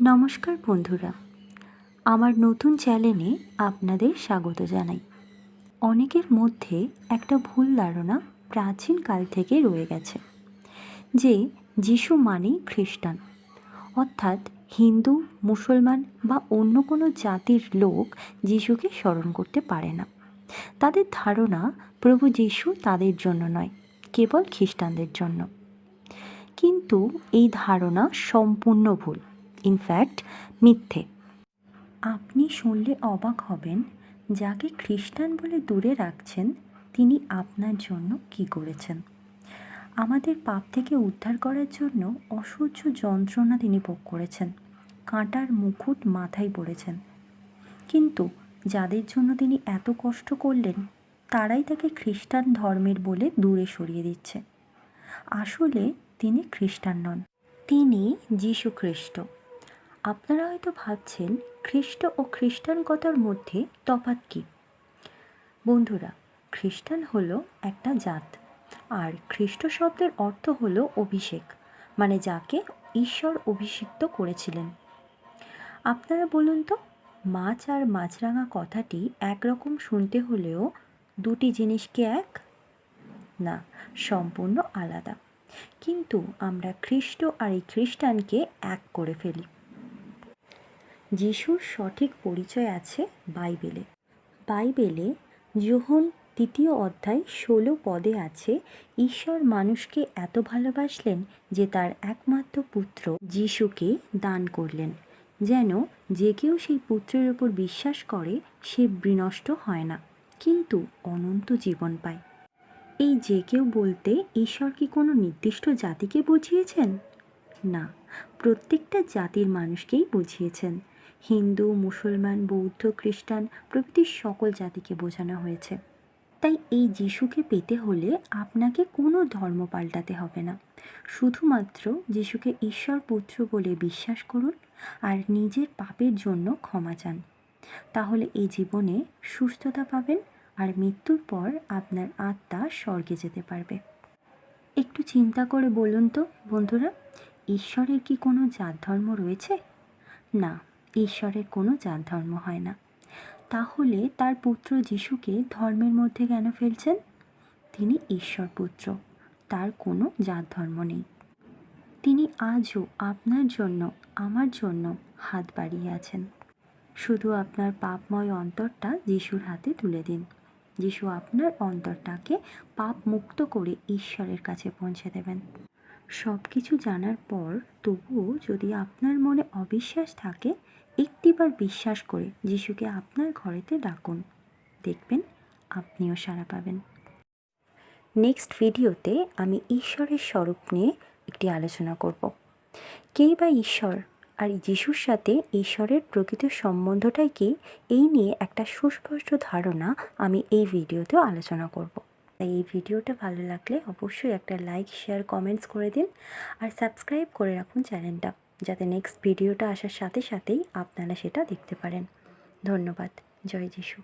নমস্কার বন্ধুরা, আমার নতুন চ্যানেলে আপনাদের স্বাগত জানাই। অনেকের মধ্যে একটা ভুল ধারণা প্রাচীনকাল থেকে রয়ে গেছে, যে যিশু মানেই খ্রিস্টান। অর্থাৎ হিন্দু, মুসলমান বা অন্য কোনো জাতির লোক যিশুকে স্মরণ করতে পারে না। তাদের ধারণা প্রভু যিশু তাদের জন্য নয়, কেবল খ্রিস্টানদের জন্য। কিন্তু এই ধারণা সম্পূর্ণ ভুল। ইনফ্যাক্ট মিথ্যে। আপনি শুনলে অবাক হবেন যাকে খ্রিস্টান বলে দূরে রাখছেন তিনি আপনার জন্য কি করেছেন? আমাদের পাপ থেকে উদ্ধার করার জন্য অসহ্য যন্ত্রণা তিনি ভোগ করেছেন কাঁটার মুকুট মাথায় পড়েছেন। কিন্তু যাদের জন্য তিনি এত কষ্ট করলেন তারাই তাকে খ্রিস্টান ধর্মের বলে দূরে সরিয়ে দিচ্ছে। আসলে তিনি খ্রিস্টান নন। তিনি যীশু খ্রিস্ট আপনারা হয়তো ভাবছেন খ্রিস্ট ও খ্রিস্টান কথার মধ্যে তফাৎ কী? বন্ধুরা, খ্রিস্টান হলো একটা জাত, আর খ্রিস্ট শব্দের অর্থ হলো অভিষেক মানে যাকে ঈশ্বর অভিষিক্ত করেছিলেন। আপনারা বলুন তো, মাছ আর মাছরাঙা কথাটি একরকম শুনতে হলেও দুটি জিনিস কি এক? না, সম্পূর্ণ আলাদা। কিন্তু আমরা খ্রিস্ট আর এই খ্রিস্টানকে এক করে ফেলি। যিশুর সঠিক পরিচয় আছে বাইবেলে। বাইবেলে যোহন তৃতীয় অধ্যায় ষোলো পদে আছে, ঈশ্বর মানুষকে এত ভালোবাসলেন যে তার একমাত্র পুত্র যিশুকে দান করলেন। যেন যে কেউ সেই পুত্রের ওপর বিশ্বাস করে, সে বিনষ্ট হয় না, কিন্তু অনন্ত জীবন পায়। এই যে কেউ বলতে ঈশ্বর কি কোনো নির্দিষ্ট জাতিকে বুঝিয়েছেন? না, প্রত্যেকটা জাতির মানুষকেই বুঝিয়েছেন। হিন্দু, মুসলমান, বৌদ্ধ, খ্রিস্টান প্রভৃতি সকল জাতিকে বোঝানো হয়েছে। তাই এই যিশুকে পেতে হলে আপনাকে কোনো ধর্ম পাল্টাতে হবে না। শুধুমাত্র যিশুকে ঈশ্বর পুত্র বলে বিশ্বাস করুন আর নিজের পাপের জন্য ক্ষমা চান। তাহলে এই জীবনে সুস্থতা পাবেন আর মৃত্যুর পর আপনার আত্মা স্বর্গে যেতে পারবে। একটু চিন্তা করে বলুন তো বন্ধুরা, ঈশ্বরের কি কোনো জাত ধর্ম রয়েছে? না। ঈশ্বরের কোনো জাত ধর্ম হয় না। তাহলে তার পুত্র যিশুকে ধর্মের মধ্যে কেন ফেলছেন? তিনি ঈশ্বর পুত্র, তার কোনো জাত ধর্ম নেই। তিনি আজও আপনার জন্য, আমার জন্য হাত বাড়িয়ে আছেন। শুধু আপনার পাপময় অন্তরটা যিশুর হাতে তুলে দিন। যিশু আপনার অন্তরটাকে পাপ মুক্ত করে ঈশ্বরের কাছে পৌঁছে দেবেন। সব কিছু জানার পর তবুও যদি আপনার মনে অবিশ্বাস থাকে, একটিবার বিশ্বাস করে যিশুকে আপনার ঘরেতে ডাকুন। দেখবেন আপনিও সাড়া পাবেন। নেক্সট ভিডিওতে আমি ঈশ্বরের স্বরূপ নিয়ে একটি আলোচনা করব। কেই বা ঈশ্বর আর যিশুর সাথে ঈশ্বরের প্রকৃত সম্বন্ধটাই কি, এই নিয়ে একটা সুস্পষ্ট ধারণা আমি এই ভিডিওতেও আলোচনা করব। তাই এই ভিডিওটা ভালো লাগলে অবশ্যই একটা লাইক শেয়ার কমেন্টস করে দিন আর সাবস্ক্রাইব করে রাখুন চ্যানেলটা যাতে নেক্সট ভিডিওটা আসার সাথে সাথেই আপনারা সেটা দেখতে পারেন। ধন্যবাদ। জয় যিশু।